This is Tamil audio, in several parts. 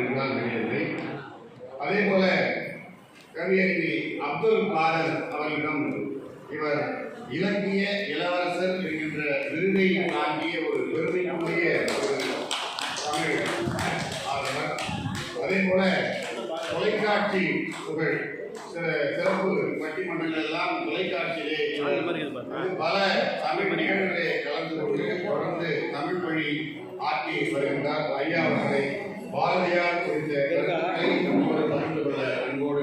என்றால் தெரியவில்லை அதே போல கவியறிவி அப்துல் காதர் அவர்களிடம் இவர் இலக்கிய இளவரசர் என்கின்ற விருதை தாங்கிய ஒரு பெருமைக்குரிய ஒரு தமிழ் ஆர்வலர். அதே போல தொலைக்காட்சி புகழ் சில சிறப்பு பட்டிமன்றங்கள் எல்லாம் தொலைக்காட்சியிலே பல தமிழ் நிகழ்வுகளை கலந்து கொண்டு தொடர்ந்து தமிழ் மொழி ஆற்றி வருகின்றார். ஐயா அவர்களை பாரதியார் குறித்த கருத்துக்களை நம்மோடு கொள்ள அன்போடு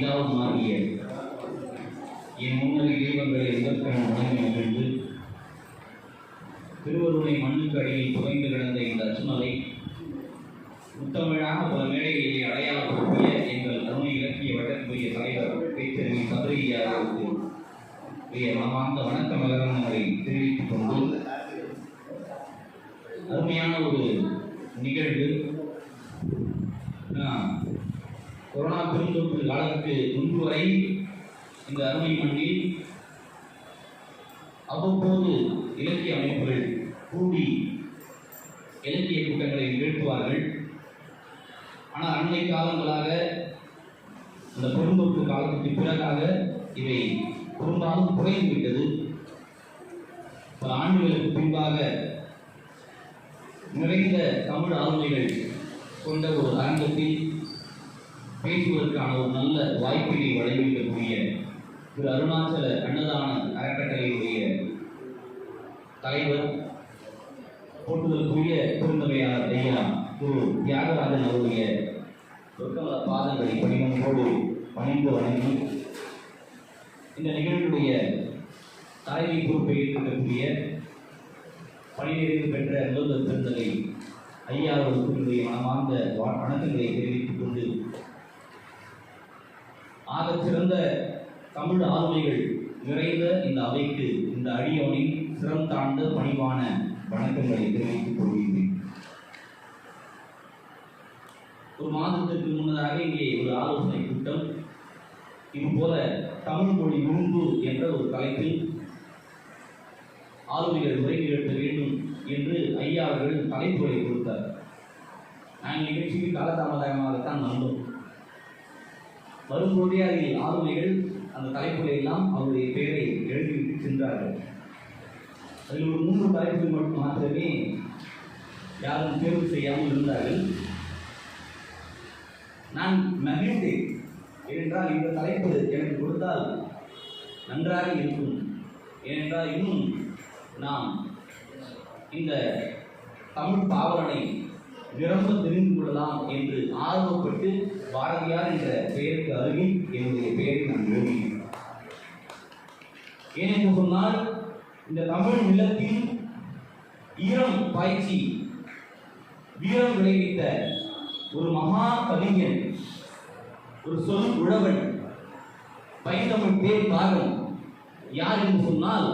பிதாவுமாகிய என் முன்னணி தெய்வங்களை எதற்கான வணங்கி என்று திருவருணை மண்ணுக்கு அடியில் புதைந்து கிடந்த இந்த அச்சுமலை முத்தமிழாக பல மேடைகளிலே அடையாளப்படுத்திய எங்கள் அருமை இலக்கிய வட்டத்துடைய தலைவர் பேச்சறிவி சதுரையா அவர்களுக்கு மனமார்ந்த வணக்க மகரங்களை தெரிவித்துக் கொண்டு அருமையான ஒரு நிகழ்வு கொரோனா பெருந்தொற்று காலத்துக்கு முன்பு வரை இந்த அருமை மண்ணில் அவ்வப்போது இலக்கிய அமைப்புகள் கூடி இலக்கிய கூட்டங்களை நிகழ்த்துவார்கள். ஆனால் அண்மை காலங்களாக அந்த பெருந்தொற்று காலத்துக்கு பிறகாக இவை பெரும்பாலும் குறைந்து விட்டது பல ஆண்டுகளுக்கு பின்பாக நிறைந்த தமிழ் ஆளுமைகள் கொண்ட ஒரு அரங்கத்தில் பேசுவதற்கான ஒரு நல்ல வாய்ப்பினை வழங்கியிருக்கக்கூடிய திரு அருணாச்சல அன்னதான அறக்கட்டளையுடைய தலைவர் போட்டுதற்குரிய பெருந்தமையாளர் ஐயா திரு தியாகராஜன் அவருடைய சொற்கமல பாதங்களை பணிவன்போடு பணிந்து வணங்கி இந்த நிகழ்வுடைய தலைமை பொறுப்பை ஏற்கக்கூடிய பணியிலிருந்து பெற்ற முதல்வர் பெருந்தகை ஐயா அவர்களுக்கு என்னுடைய மனமார்ந்த வணக்கங்களை தெரிவித்துக் கொண்டு ஆகச் சிறந்த தமிழ் ஆளுமைகள் நிறைந்த இந்த அவைக்கு இந்த அடியோனின் சிறம் தாழ்ந்த பணிவான வணக்கங்களை தெரிவித்துக் கொள்கின்றேன். ஒரு மாதத்திற்கு முன்னதாக இங்கே ஒரு ஆலோசனை கூட்டம். இது போல தமிழ் மொழி நுண்பு என்ற ஒரு தலைப்பில் ஆளுமைகள் உரை நிகழ்த்த வேண்டும் என்று ஐயா அவர்கள் தலைப்புரை கொடுத்தார். நாங்கள் நிகழ்ச்சிக்கு காலதாமதமாகத்தான் வந்தோம். வரும்போதே அதில் ஆளுமைகள் அந்த தலைப்புரை எல்லாம் அவருடைய பெயரை எழுதிவிட்டு சென்றார்கள். அதில் ஒரு மூன்று தலைப்புகள் மட்டும் மாத்திரமே யாரும் தேர்வு செய்யாமல் இருந்தார்கள். நான் மகிழ்ந்தேன். ஏனென்றால் இந்த தலைப்பு எனக்கு கொடுத்தால் நன்றாக இருக்கும். ஏனென்றால் இன்னும் நாம் இந்த தமிழ் பாவலனை விரும்ப தெரிந்து கொள்ளலாம் என்று ஆர்வப்பட்டு பாரதியார் என்ற பெயருக்கு அருகில் என்னுடைய பெயரை நான் எழுதினேன். ஏனென்று சொன்னால் இந்த தமிழ் நிலத்தில் ஈரம் பாய்ச்சி வீரம் விளைவித்த ஒரு மகா கவிஞன் ஒரு சொல் உழவன் பைந்தமிழ் பேர் காகம் யார் என்று சொன்னால்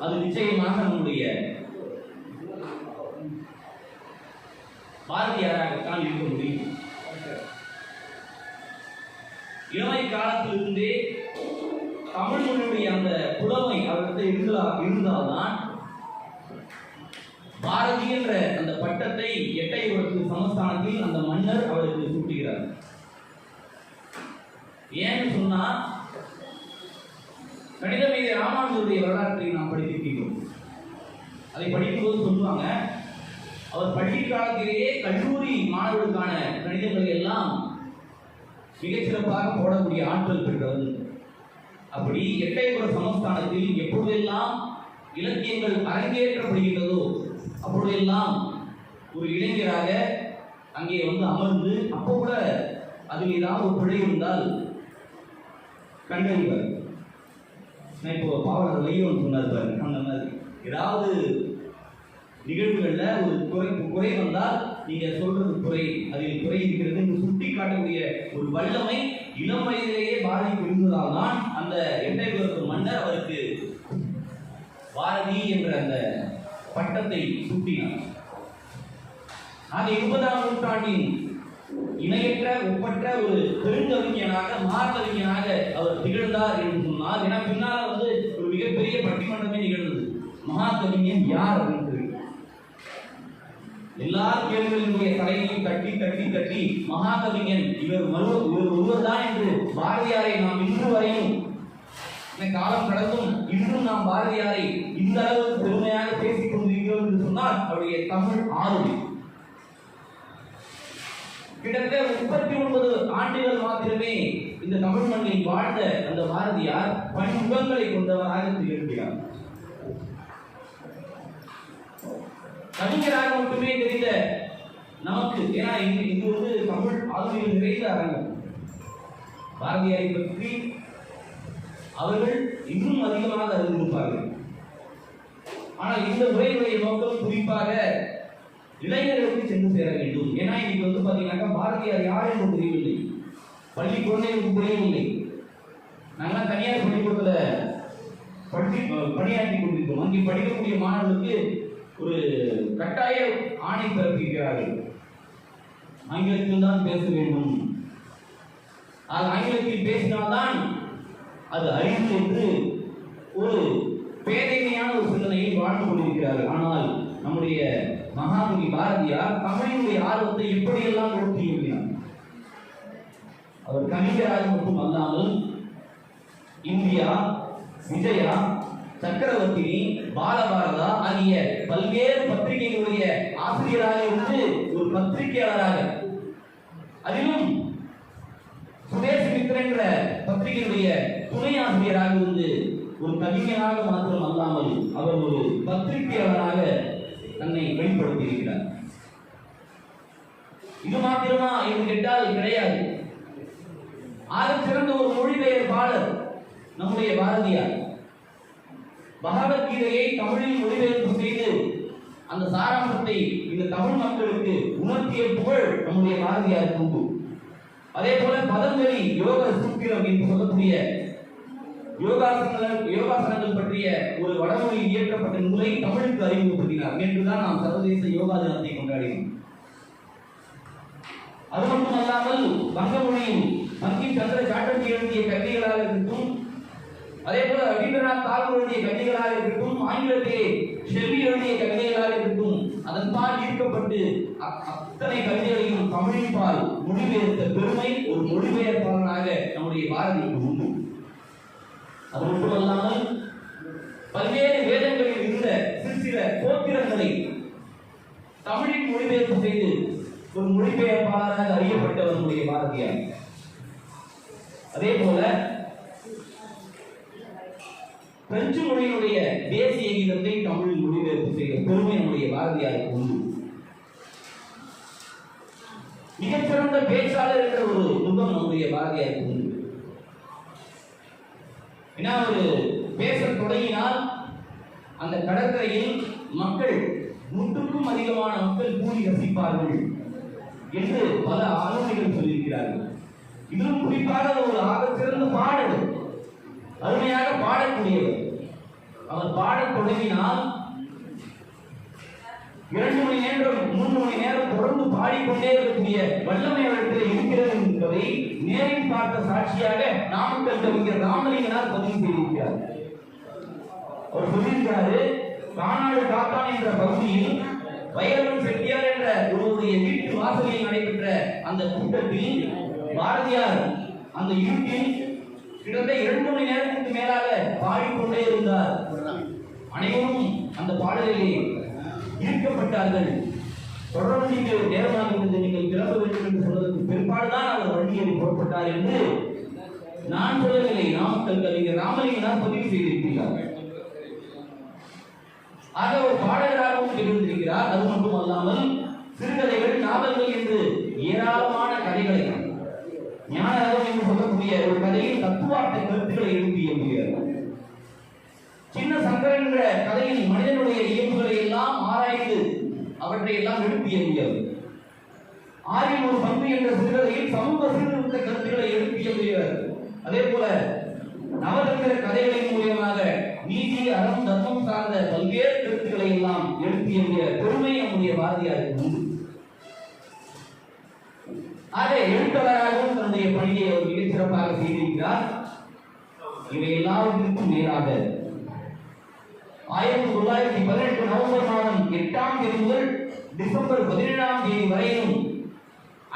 அது நிச்சயமாக நம்முடைய பாரதியாராகத்தான் இருக்க முடியும். இளமை காலத்திலிருந்தே தமிழ் மொழியுடைய அந்த புலமை அவர்கிட்ட இருந்தா இருந்தால்தான் பாரதி என்ற அந்த பட்டத்தை எட்டயபுரத்து சமஸ்தானத்தில் அந்த மன்னர் அவருக்கு சூட்டுகிறார். ஏன்னு சொன்னா கணித ராமானுஜருடைய வரலாற்றை நாம் படித்திருக்கிறோம் அதை படிக்கும்போது சொல்லுவாங்க அவர் பள்ளி காலத்திலேயே கல்லூரி மாணவர்களுக்கான கணிதங்களை எல்லாம் மிகச்சிறப்பாக போடக்கூடிய ஆற்றல் பெற்றவர். அப்படி எட்டயபுர சமஸ்தானத்தில் எப்பொழுதெல்லாம் இலக்கியங்கள் அரங்கேற்றப்படுகின்றதோ அப்பொழுதெல்லாம் ஒரு இளைஞராக அங்கே வந்து அமர்ந்து அப்போ கூட அதில் ஏதாவது ஒரு பிழை இருந்தால் கண்டறிவார். நான் இப்போ பாவலர் வையோன்னு சொன்னார் பாருங்க அந்த மாதிரி. ஏதாவது நிகழ்வுகளில் ஒரு குறை குறை வந்தால் நீங்க சொல்றது குறை. அதில் குறை இருக்கிறது. சுட்டி காட்டக்கூடிய ஒரு வல்லமை இளம் வயதிலேயே பாரதிக்கு இருந்ததால் தான் அந்த எட்டயபுரத்து மன்னர் அவருக்கு பாரதி என்ற அந்த பட்டத்தை சூட்டினார். ஆக இருபதாம் நூற்றாண்டின் இணையற்ற ஒப்பற்ற ஒரு பெருங்கவிஞனாக மார்கவிஞனாக அவர் திகழ்ந்தார் என்று சொன்னார் ஏன்னா பின்னால் வந்து ஒரு மிகப்பெரிய பட்டிமன்றமே நிகழ்ந்தது. மகாகவிஞன் யார் அப்படின்னு எல்லா கேள்விகளினுடைய தலையையும் கட்டி கட்டி கட்டி மகாகவிஞன் இவர் மறு இவர் ஒருவர்தான் என்று பாரதியாரை நாம் இன்று வரையும் இந்த காலம் கடந்தும் இன்றும் நாம் பாரதியாரை இந்த அளவுக்கு பெருமையாக பேசிக் கொண்டிருக்கிறோம் என்று சொன்னால் அவருடைய தமிழ் ஆளுமை கிட்டத்தட்ட முப்பத்தி ஒன்பது ஆண்டுகள் மாத்திரமே இந்த தமிழ் மண்ணில் வாழ்ந்த அந்த பாரதியார் பன்முகங்களை கொண்டவராக திகழ்கிறார். கவிஞராக மட்டுமே தெரிந்த நமக்கு ஏன்னா இப்பொழுது இது வந்து தமிழ் ஆளுமையில் நிறைந்த அரங்கம் பாரதியாரை பற்றி அவர்கள் இன்னும் அதிகமாக அறிந்திருப்பார்கள் ஆனால் இந்த உரையுடைய நோக்கம் குறிப்பாக இளைஞர்களுக்கு சென்று சேர வேண்டும். ஏன்னா இன்னைக்கு வந்து பார்த்தீங்கன்னாக்கா பாரதியார் யார் என்று தெரியவில்லை. பள்ளி குழந்தைகளுக்கு புரியவில்லை. நாங்களாம் தனியார் பள்ளிக்கூடத்தில் பள்ளி பணியாற்றி கொண்டிருக்கிறோம். அங்கே படிக்கக்கூடிய மாணவர்களுக்கு ஒரு கட்டாய ஆணை பிறப்பிக்கிறார்கள். ஆங்கிலத்தில் தான் பேச வேண்டும். அது ஆங்கிலத்தில் பேசினால்தான் அது அறிவு என்று ஒரு பேதைமையான ஒரு சிந்தனையில் வாழ்ந்து கொண்டிருக்கிறார்கள். ஆனால் நம்முடைய மகாமுனி பாரதியார் தமிழினுடைய ஆர்வத்தை எப்படியெல்லாம் ஊற்றியுள்ளார் அவர் கவிஞராக மட்டும் அல்லாமல் இந்தியா விஜயா சக்கரவர்த்தினி பாலபாரதா ஆகிய பல்வேறு பத்திரிகைகளுடைய ஆசிரியராக இருந்து ஒரு பத்திரிகையாளராக. அதிலும் சுதேசமித்திர என்ற பத்திரிகையுடைய துணை ஆசிரியராக இருந்து ஒரு கவிஞனாக மாத்திரம் அல்லாமல் அவர் ஒரு பத்திரிகையாளராக தன்னை வெளிப்படுத்தியிருக்கிறார். இது மாத்திரமா என்று கேட்டால் கிடையாது. ஆக சிறந்த ஒரு மொழிபெயர்ப்பாளர் நம்முடைய பாரதியார். பகவத்கீதையை தமிழில் மொழிபெயர்ப்பு செய்து அந்த சாராம்சத்தை இந்த தமிழ் மக்களுக்கு உணர்த்திய புகழ் நம்முடைய பாரதியாருக்கு உண்டு. அதே போல பதஞ்சலி யோக சூத்திரம் என்று சொல்லக்கூடிய யோகாசனங்கள் யோகாசனங்கள் பற்றிய ஒரு வடமொழியில் இயற்றப்பட்ட நூலை தமிழுக்கு அறிமுகப்படுத்தினார். என்றுதான் நாம் சர்வதேச யோகா தினத்தை கொண்டாடினோம் அது மட்டுமல்லாமல் வங்க மொழியும் வங்கி சந்திர சாட்டர்ஜி எழுதிய கவிதைகளாக இருக்கும் அதே போல ரவீந்திரநாத் தாகூர் எழுதிய கவிதைகளாக இருக்கட்டும் ஆங்கிலத்திலே ஷெல்லி எழுதிய கவிதைகளாக இருக்கட்டும் அதன் பால் ஈர்க்கப்பட்டு அத்தனை கவிதைகளையும் தமிழின்பால் மொழிபெயர்த்த பெருமை ஒரு மொழிபெயர்ப்பாளனாக நம்முடைய பாரதிக்கு உண்டு. அது மட்டுமல்லாமல் பல்வேறு வேதங்களில் இருந்த சிறு சில கோத்திரங்களை தமிழில் மொழிபெயர்ப்பு செய்து ஒரு மொழிபெயர்ப்பாளராக அறியப்பட்டவர் நம்முடைய பாரதியார். அதே போல பிரெஞ்சு மொழியினுடைய தேசிய கீதத்தை தமிழில் மொழிபெயர்ப்பு செய்த பெருமை நம்முடைய பாரதியாருக்கு உண்டு மிகச்சிறந்த பேச்சாளர் என்ற ஒரு முகம் நம்முடைய பாரதியாருக்கு உண்டு ஏன்னா ஒரு பேச தொடங்கினால் அந்த கடற்கரையில் மக்கள் நூற்றுக்கும் அதிகமான மக்கள் கூடி ரசிப்பார்கள் என்று பல ஆலோசனைகள் சொல்லியிருக்கிறார்கள். இதிலும் குறிப்பாக ஒரு ஆக சிறந்த பாடல். அருமையாக பாடக்கூடியவர். அவர் பாட தொடங்கினால் இரண்டு மணி நேரம் மூன்று மணி நேரம் தொடர்ந்து பாடிக்கொண்டே இருக்கக்கூடிய வல்லமை அவரிடத்தில் இருக்கிறது என்பதை நேரில் பார்த்த சாட்சியாக நாமக்கல் கவிஞர் ராமலிங்கனார் பதிவு செய்திருக்கிறார். அவர் சொல்லியிருக்கிறாரு காணாடு காத்தான் என்ற பகுதியில் வைரவன் செட்டியார் என்ற ஒருவருடைய வீட்டு வாசலில் நடைபெற்ற அந்த கூட்டத்தில் பாரதியார் அந்த இருட்டில் கிட்டத்தட்ட இரண்டு மணி நேரத்துக்கு மேலாக பாடிக்கொண்டே இருந்தார். அனைவரும் அந்த பாடலிலே ஈர்க்கப்பட்டார்கள் தொடர்ந்து நீங்கள் நேரமாக இருந்து நீங்கள் கிளம்ப வேண்டும் என்று சொன்னதற்கு பிற்பாடுதான் அவர் வண்டியில் புறப்பட்டார் என்று நான் சொல்லவில்லை. நாமக்கல் கவிஞர் ராமலிங்கனார் பதிவு செய்திருக்கிறார். ஆக ஒரு பாடகராகவும் இருந்திருக்கிறார் அது மட்டும் அல்லாமல் சிறுகதைகள் நாவல்கள் என்று ஏராளமான கதைகளை ஞான தத்துவார்த்த கருத்துக்களை எழுப்பி சின்ன சங்கரன் என்ற கதையில் மனிதனுடைய இயல்புகளை எல்லாம் ஆராய்ந்து அவற்றை எல்லாம் எழுப்பிய முடியாது ஆரியம் ஒரு பங்கு என்ற சிறுகதையில் சமூக சீர்திருத்த கருத்துக்களை எழுப்பிய முடியாது அதே போல நவரத்திர கதைகளின் மூலியமாக நீதி அறம் தர்மம் சார்ந்த பல்வேறு கருத்துக்களை எல்லாம் எழுப்பிய பெருமை நம்முடைய பாரதியாருக்கு உண்டு ஆக எழுத்தவராகவும் தன்னுடைய பணியை அவர் மிகச் சிறப்பாக செய்திருக்கிறார். இவை எல்லாவற்றிற்கும் மேலாக ஆயிரத்தி தொள்ளாயிரத்தி பதினெட்டு நவம்பர் மாதம் எட்டாம் தேதி முதல் டிசம்பர் பதினேழாம் தேதி வரையிலும்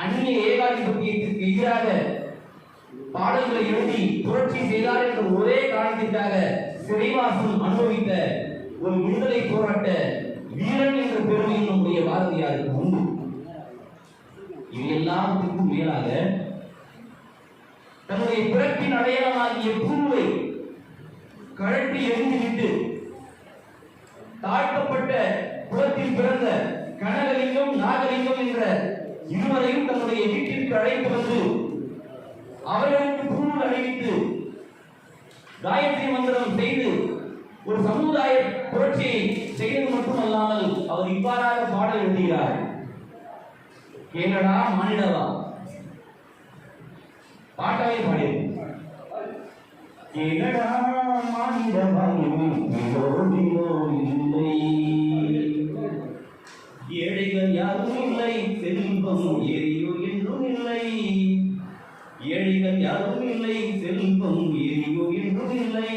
அந்நிய ஏகாதிபத்தியத்திற்கு எதிராக பாடல்களை எழுதி புரட்சி செய்தார் என்ற ஒரே காரணத்திற்காக சிறைவாசம் அனுபவித்த ஒரு விடுதலை போராட்ட வீரன் என்ற பெருமை நம்முடைய பாரதியாருக்கு உண்டு. இவை எல்லாவற்றுக்கும் மேலாக தன்னுடைய பிறப்பின் அடையாளமாகிய பூவை கழட்டி எரிந்துவிட்டு தாழ்த்தப்பட்ட குளத்தில் பிறந்த கனகலிங்கம் நாகலிங்கம் என்ற இருவரையும் தன்னுடைய வீட்டிற்கு அழைத்து வந்து அவர்களுக்கு பூணூல் அணிவித்து காயத்ரி மந்திரம் செய்து ஒரு சமுதாய புரட்சியை செய்தது மட்டுமல்லாமல் அவர் இவ்வாறாக பாடல் எழுதுகிறார். கேளடா மானிடவா? பாட்டாவே பாடியிருக்கும் கேளடா மானிடவா? ஏழைகள் யாரும் இல்லை செல்வம் ஏரியோ என்றும் இல்லை. ஏழைகள் யாரும் இல்லை செல்வம் ஏரியோ என்றும் இல்லை.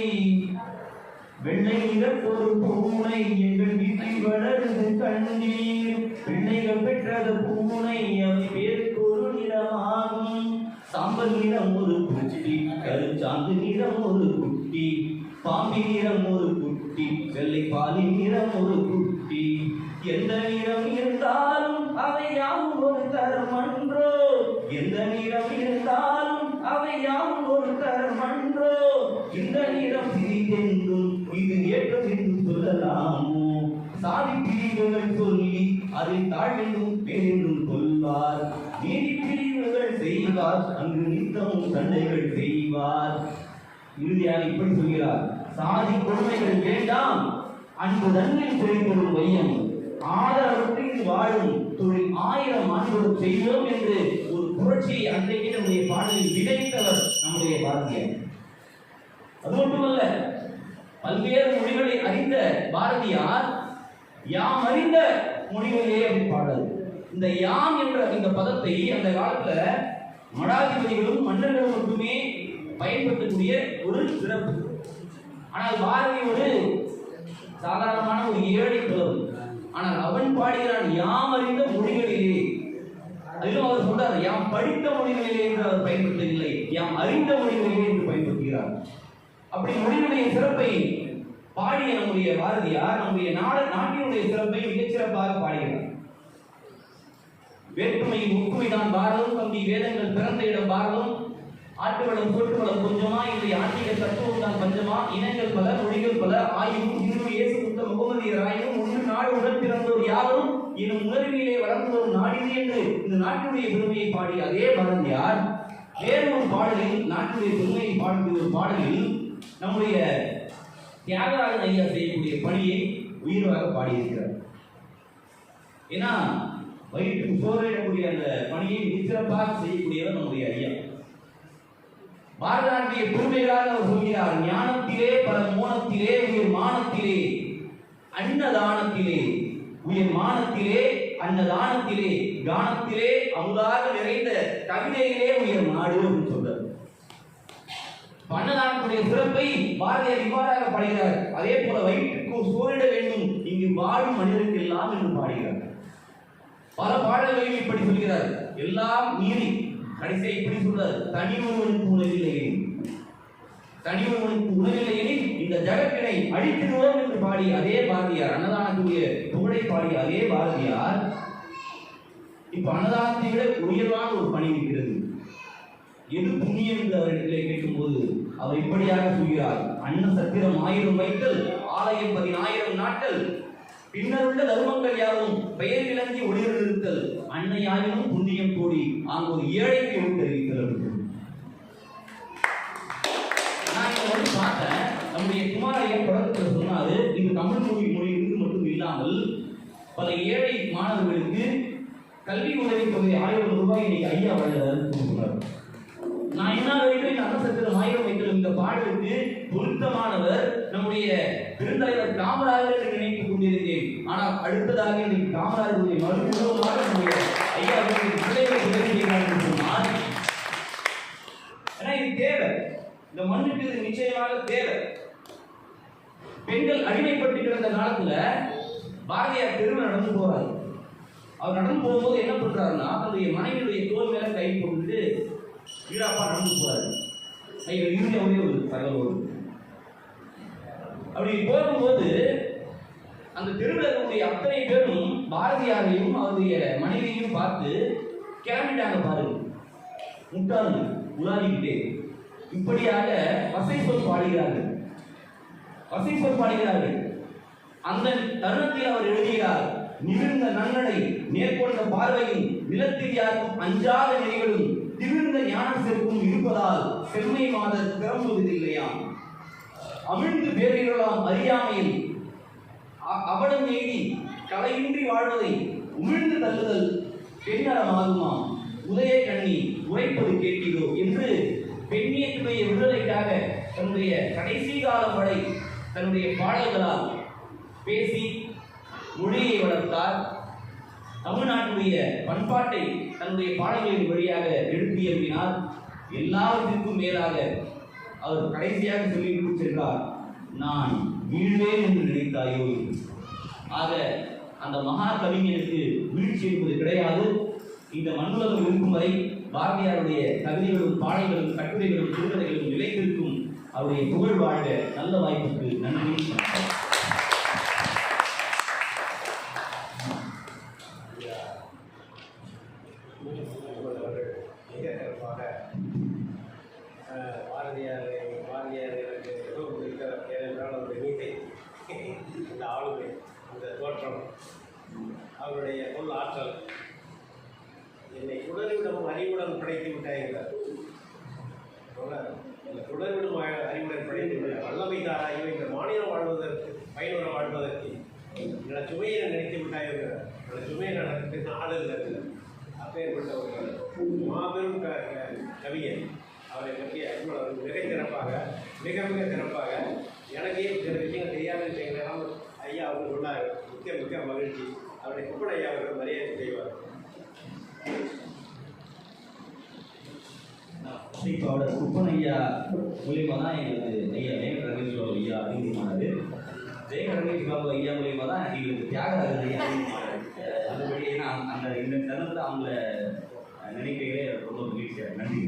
வெள்ளை நிற நிறப்பொரு பூனை எங்கள் வீட்டில் வளருது கண்ணீர் பிள்ளைகள் பெற்றது பூனை அவை பேருக்கு ஒரு நிறமாகும். சாம்பல் நிறம் ஒரு குட்டி கருச்சாந்து நிறம் ஒரு குட்டி பாம்பி நிறம் ஒரு குட்டி வெள்ளை பாலி நிறம் ஒரு குட்டி. எந்த நிறம் இருந்தாலும் அவை யாவும் ஒரு தரமன்றோ எந்த நிறம் இருந்தாலும் அவை யாவும் ஒரு தரமன்றோ இந்த தன்னைகள் செய்வார். இறுதியாக இப்படி சொல்கிறார். சாதி கொடுமைகள் வேண்டாம். அன்பு தன்னில் பிரித்தொரும் மையம். ஆதரவற்றில் வாழும் தொழில் ஆயிரம் ஆண்டுகள் செய்வோம் என்று ஒரு புரட்சியை அன்றைக்கு நம்முடைய பாடலில் விதைத்தவர் நம்முடைய பாரதியார். அது மட்டுமல்ல பல்வேறு மொழிகளை அறிந்த பாரதியார் யாம் அறிந்த மொழிகளே அப்படி பாடல். இந்த யாம் என்ற இந்த பதத்தை அந்த காலத்துல மடாதிபதிகளும் மன்னர்களும் மட்டுமே பயன்படுத்தக்கூடிய ஒரு சிறப்பு. ஆனால் பாரதி ஒரு சாதாரணமான ஒரு ஏழை புலவர். ஆனால் அவன் பாடுகிறான் யாம் அறிந்த மொழிகளிலே அதிலும் அவர் சொல்றார் யாம் படித்த மொழிகளிலே என்று அவர் பயன்படுத்தவில்லை யாம் அறிந்த மொழிகளிலே என்று பயன்படுத்துகிறார். அப்படி மொழிகளுடைய சிறப்பை பாடிய நம்முடைய பாரதியார் நம்முடைய நாட நாட்டினுடைய சிறப்பை மிகச் சிறப்பாக பாடுகிறார் வேற்றுமையின் ஒற்றுமைதான் பாரதம் தம்பி வேதங்கள் பிறந்த இடம் பாரதம். ஆட்டு வளம் சோட்டு வளம் கொஞ்சமா இன்றைய ஆன்மீக தத்துவம் தான் பஞ்சமா. இனங்கள் பல மொழிகள் பல ஆயும் இந்து இயேசு புத்த முகமதியர் ஆயும் ஒன்று நாடு உடன் பிறந்தோர் யாரும் எனும் உணர்வியிலே வளர்ந்து வரும் நாடிது என்று இந்த நாட்டினுடைய பெருமையை பாடிய அதே பாரதியார் வேறு ஒரு பாடலில் நாட்டினுடைய பெருமையை பாடக்கூடிய ஒரு பாடலில் நம்முடைய தியாகராஜன் ஐயா செய்யக்கூடிய பணியை உயிர்வாக பாடியிருக்கிறார். ஏன்னா வயிற்றுக்கு சோறையிடக்கூடிய அந்த பணியை மிகச் சிறப்பாக செய்யக்கூடியவர் நம்முடைய ஐயா. பாரதாண்டிய பெருமைகளாக அவர் சொல்கிறார் ஞானத்திலே பல மோனத்திலே உயிர் மானத்திலே அன்னதானத்திலே உயிர் மானத்திலே அன்னதானத்திலே கானத்திலே அவங்களாக நிறைந்த கவிதையிலே உயர் நாடு என்று சொல்றார். அன்னதானத்துடைய சிறப்பை பாரதியார் இவ்வாறாக பாடுகிறார். அதே போல வயிற்றுக்கு சோரிட வேண்டும் இங்கு வாழும் மனிதர்கள் எல்லாம் என்று பாடுகிறார். பல பாடல்களையும் இப்படி சொல்கிறார். எல்லாம் மீறி கடைசியை இப்படி சொல்றார். தனி ஒருவனுக்கு உணவில்லை தனி ஒருவனுக்கு உணவில்லை இந்த ஜகத்தினை அழித்திடுவோம் என்று பாடி அதே பாரதியார் அன்னதானத்துடைய புகழை பாடிய அதே பாரதியார் இப்ப அன்னதானத்தை விட உயர்வான ஒரு பணி இருக்கிறது. எது புண்ணியம் என்று அவரிடத்திலே கேட்கும்போது அவர் இப்படியாக சொல்கிறார். அன்ன சத்திரம் ஆயிரம் வைத்தல் ஆலயம் பதினாயிரம் நாட்கள் பின்னருள்ள தருமங்கள் யாரும் பெயர் விளங்கி ஒளிர்ந்திருத்தல் அன்னையாயினும் புண்ணியம் கூடி அங்கு ஒரு ஏழைக்கு உண்டறிவித்தல் நான் இதை பார்த்தேன். நம்முடைய குமாரையன் தொடக்கத்தில் சொன்னாரு இது தமிழ் மொழி மொழிகளுக்கு மட்டும் இல்லாமல் பல ஏழை மாணவர்களுக்கு கல்வி உதவித்தொகை ஆயிரம் ரூபாய் இன்னைக்கு ஐயா வழங்குறாரு சொன்னார். நான் என்ன வரைக்கும் இந்த அன்னசத்திரம் ஆயிரம் வைத்திருந்த இந்த பாடலுக்கு பொருத்தமானவர் நம்முடைய பெருந்தலைவர் காமராஜர் என்று நினைத்துக் கொண்டிருந்தேன் ஆனால் அடுத்ததாக இன்னைக்கு காமராஜருடைய மருத்துவமாக நம்முடைய ஐயா பிள்ளைகளை உதவி சொன்னால் ஏன்னா இது தேவை. இந்த மண்ணுக்கு இது நிச்சயமாக தேவை. பெண்கள் அடிமைப்பட்டு கிடந்த காலத்துல பாரதியார் தெருவில் நடந்து போறாரு அவர் நடந்து போகும்போது என்ன பண்றாருன்னா தன்னுடைய மனைவியுடைய தோல் மேல கை கொண்டு வீராப்பா நடந்து போறாரு. ஐயோ ஒரே ஒரு தகவல் வரும் அப்படி போகும்போது அந்த திருவிழாவுடைய அத்தனை பேரும் பாரதியாரையும் அவருடைய மனைவியையும் பார்த்து கிளம்பிட்டாங்க பாருங்க. முட்டாளு உலாடிக்கிட்டே இப்படியாக வசை சொல் பாடுகிறார்கள். வசை சொல் பாடுகிறார்கள். அந்த தருணத்தில் அவர் எழுதுகிறார் நிமிர்ந்த நன்னடை நேர்கொண்ட பார்வையும் நிலத்தில் யாருக்கும் அஞ்சாத நெறிகளும் திகழ்ந்த ஞான செருக்கும் இருப்பதால் செம்மை மாதர் திறம்புவதில்லையாம் அமிழ்ந்து பேரிடலாம் அறியாமையில் அ- அவலம் எய்தி கலையின்றி வாழ்வதை உமிழ்ந்து தள்ளுதல் பெண்ணறமாகுமாம் உதய கண்ணி உரைப்பது கேட்டீரோ என்று பெண்ணியத்துடைய விடுதலைக்காக தன்னுடைய கடைசி காலம் வரை தன்னுடைய பாடல்களால் பேசி மொழியை வளர்த்தார். தமிழ்நாட்டுடைய பண்பாட்டை தன்னுடைய பாடல்களின் வழியாக எடுத்து எம்பினார் எல்லாவற்றிற்கும் மேலாக அவர் கடைசியாக சொல்லி முடிச்சிருக்கார் நான் வீழ்வேன் என்று நினைத்தாயோ? என்று. ஆக அந்த மகா கவிஞனுக்கு வீழ்ச்சி என்பது கிடையாது. இந்த மண்ணுலகம் இருக்கும் வரை பாரதியாருடைய கவிதைகளும் பாடல்களும் கட்டுரைகளும் சிறுகதைகளும் நிலைத்திருக்கும் அவருடைய புகழ் வாழ்க. நல்ல வாய்ப்புக்கு நன்றி. பாரதியாரை பாரதியார் எனக்கு மிகவும் பிடித்தவர் ஏனென்றால் அவருடைய வீட்டை அந்த ஆளுமை அந்த தோற்றம் அவருடைய பொருள் ஆற்றல். என்னை குடலிவிடம் அறிவுடன் படைத்து விட்டாய்கிறார் சொல்றார், இந்த அறிவுடன் படைத்து விட்டார் வல்லமை தாராயோ இந்த மாநிலம் வாழ்வதற்கு பயனுற வாழ்வதற்கு என்னோட சுமையை நினைத்து விட்டாய்கிறார் என்னோட சுமையை நடக்கு நாடு இல்லை அப்பேற்பட்ட ஒரு மாபெரும் க- கவிஞர். அவரை பற்றி அன்பழகர் மிக சிறப்பாக மிக மிக சிறப்பாக எனக்கே சில விஷயங்கள் தெரியாத விஷயங்களெல்லாம் ஐயா அவர் சொன்னார் மிக்க மிக்க மகிழ்ச்சி. அவருடைய குப்பன் ஐயா அவர்கள் மரியாதை செய்வார். இசைப்பாளர் குப்பன் ஐயா மூலியமாக தான் எங்களுக்கு ஐயா வேங்க ஐயா அதிகமானது வேங்க பாபு ஐயா மூலியமாக தான் எங்களுக்கு தியாகராஜன் ஐயா அறிமுகமானது அதுபடி நான் அந்த இந்த தருணத்தில் அவங்கள நினைக்கையிலே ரொம்ப மகிழ்ச்சியாக நன்றி.